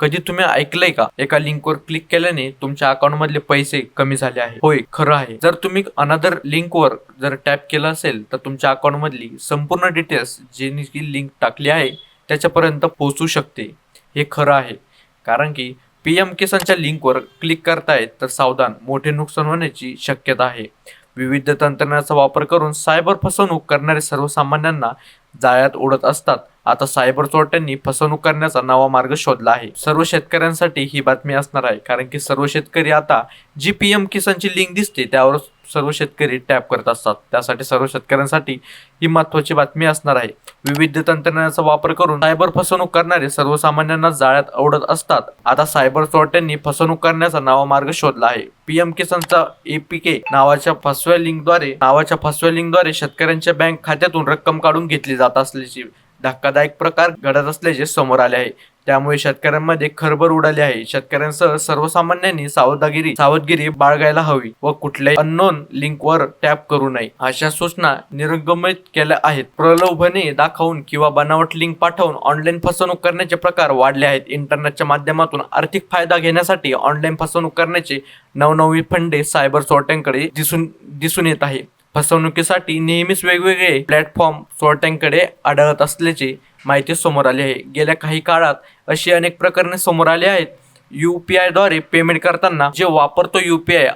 कधी तुम्ही ऐकलंय का? एका लिंकवर क्लिक केल्याने तुमच्या अकाउंट मधले पैसे कमी झाले आहे होय खरं आहे. जर तुम्ही अनदर लिंकवर जर टॅप केलं असेल तर तुमच्या अकाउंट मधली संपूर्ण डिटेल्स जी लिंक टाकली आहे त्याच्यापर्यंत पोहोचू शकते. हे खरं आहे. कारण की पी एम किसानच्या लिंकवर क्लिक करतायत तर सावधान मोठे नुकसान होण्याची शक्यता आहे. विविध तंत्रज्ञानाचा वापर करून सायबर फसवणूक करणारे सर्वसामान्यांना जाळ्यात उडत असतात. आता सायबर चोरट्यांनी फसवणूक करण्याचा नवा मार्ग शोधला आहे. सर्व शेतकऱ्यांसाठी ही बातमी असणार आहे. कारण की सर्व शेतकरी आता जी पी एम किसानची लिंक दिसते त्यावर सर्व शेतकरी टॅप करत असतात. त्यासाठी सर्व शेतकऱ्यांसाठी ही महत्वाची बातमी असणार आहे. विविध तंत्रज्ञानाचा वापर करून सायबर फसवणूक करणारे सर्वसामान्यांना जाळ्यात आवडत असतात. आता सायबर चोरट्यांनी फसवणूक करण्याचा नवा मार्ग शोधला आहे. पीएम किसानचा एपीके नावाच्या फसव्या लिंकद्वारे नावाच्या फसव्या लिंकद्वारे शेतकऱ्यांच्या बँक खात्यातून रक्कम काढून घेतली जात असल्याची धक्कादायक प्रकार घडत असल्याचे समोर आले आहे. त्यामुळे शेतकऱ्यांमध्ये खरभर उडाली आहे. शेतकऱ्यांसह सर्वसामान्यांनी सावधगिरी सावधगिरी बाळगायला हवी व कुठल्याही अननोन लिंकवर टॅप करू नये अशा सूचना निर्गमित केल्या आहेत. प्रलोभने दाखवून किंवा बनावट लिंक पाठवून ऑनलाईन फसवणूक करण्याचे प्रकार वाढले आहेत. इंटरनेटच्या माध्यमातून आर्थिक फायदा घेण्यासाठी ऑनलाईन फसवणूक करण्याचे नवनवी फंडे सायबर चोरट्यांकडे दिसून दिसून येत आहे. फसवणुकीसाठी नेहमीच वेगवेगळे प्लॅटफॉर्म चोरट्यांकडे आढळत असल्याची माहिती समोर आली आहे. गेल्या काही काळात अशी अनेक प्रकरणे समोर आली आहेत. यू पी आयद्वारे पेमेंट करताना जे वापरतो यू पी आय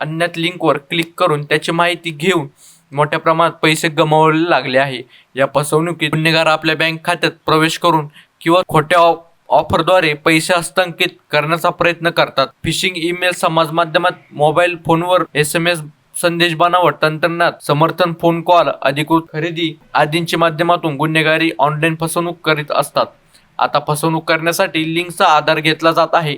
अन्यत लिंकवर क्लिक करून त्याची माहिती घेऊन मोठ्या प्रमाणात पैसे गमावले लागले आहे. या फसवणुकीत गुन्हेगार आपल्या बँक खात्यात प्रवेश करून किंवा खोट्या ऑ- ऑफरद्वारे पैसे हस्तांकित करण्याचा प्रयत्न करतात. फिशिंग ईमेल समाज माध्यमात मोबाईल फोनवर एस एम एस संदेश बनावट तंत्रज्ञात समर्थन फोन कॉल अधिकृत खरेदी आदींच्या माध्यमातून गुन्हेगारी ऑनलाईन फसवणूक करीत असतात. आता फसवणूक करण्यासाठी लिंकचा आधार घेतला जात आहे.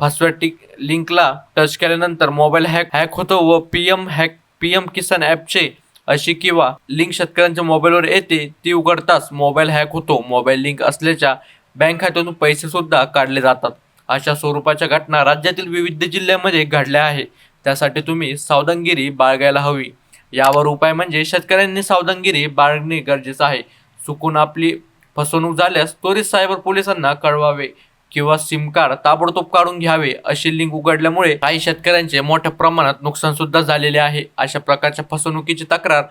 फसव्या लिंकला टच केल्यानंतर मोबाईल हॅक हॅक होतो व P M hack P M Kisan ॲपचे अशी किंवा लिंक शेतकऱ्यांच्या मोबाईलवर येते ती उघडताच मोबाईल हॅक होतो. मोबाईल लिंक असल्याच्या बँक खात्यातून पैसे सुद्धा काढले जातात. अशा स्वरूपाच्या घटना राज्यातील विविध जिल्ह्यांमध्ये घडल्या आहे त्यासाठी तुम्ही सावधानगिरी बाळगायला हवी. यावर उपाय म्हणजे शेतकऱ्यांनी सावधानगिरी बाळगणे गरजेचं आहे. चुकून आपली फसवणूक झाल्यास त्वरित सायबर पोलिसांना कळवावे किंवा सिम कार्ड ताबडतोब काढून घ्यावे अशी लिंक उघडल्यामुळे काही शेतकऱ्यांचे मोठ्या प्रमाणात नुकसान सुद्धा झालेले आहे. अशा प्रकारच्या फसवणुकीची तक्रार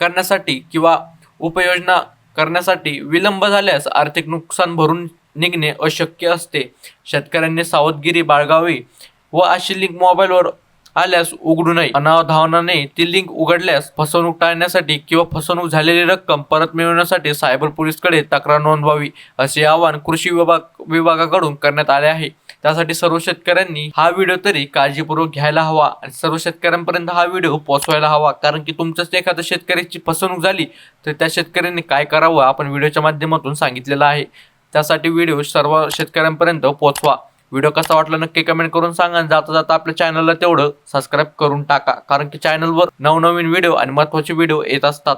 करण्यासाठी किंवा उपयोजना करण्यासाठी विलंब झाल्यास आर्थिक नुकसान भरून निघणे अशक्य असते. शेतकऱ्यांनी सावधगिरी बाळगावी व अशी लिंक मोबाईलवर आल्यास उघडू नये. अनावधानाने ती लिंक उघडल्यास फसवणूक टाळण्यासाठी किंवा फसवणूक झालेली रक्कम परत मिळवण्यासाठी सायबर पोलीसकडे तक्रार नोंदवावी असे आवाहन कृषी विभाग विभागाकडून करण्यात आले आहे. त्यासाठी सर्व शेतकऱ्यांनी हा व्हिडिओ तरी काळजीपूर्वक घ्यायला हवा आणि सर्व शेतकऱ्यांपर्यंत हा व्हिडिओ पोहोचवायला हवा. कारण की तुमच्याच एखाद्या शेतकऱ्याची फसवणूक झाली तर त्या शेतकऱ्यांनी काय करावं आपण व्हिडिओच्या माध्यमातून सांगितलेलं आहे. त्यासाठी व्हिडिओ सर्व शेतकऱ्यांपर्यंत पोहोचवा. व्हिडिओ कसा वाटला नक्की कमेंट करून सांगा आणि जाता जाता आपल्या चॅनलला तेवढं सबस्क्राईब करून टाका. कारण की चॅनलवर नवनवीन व्हिडिओ आणि महत्त्वाचे व्हिडिओ येत असतात.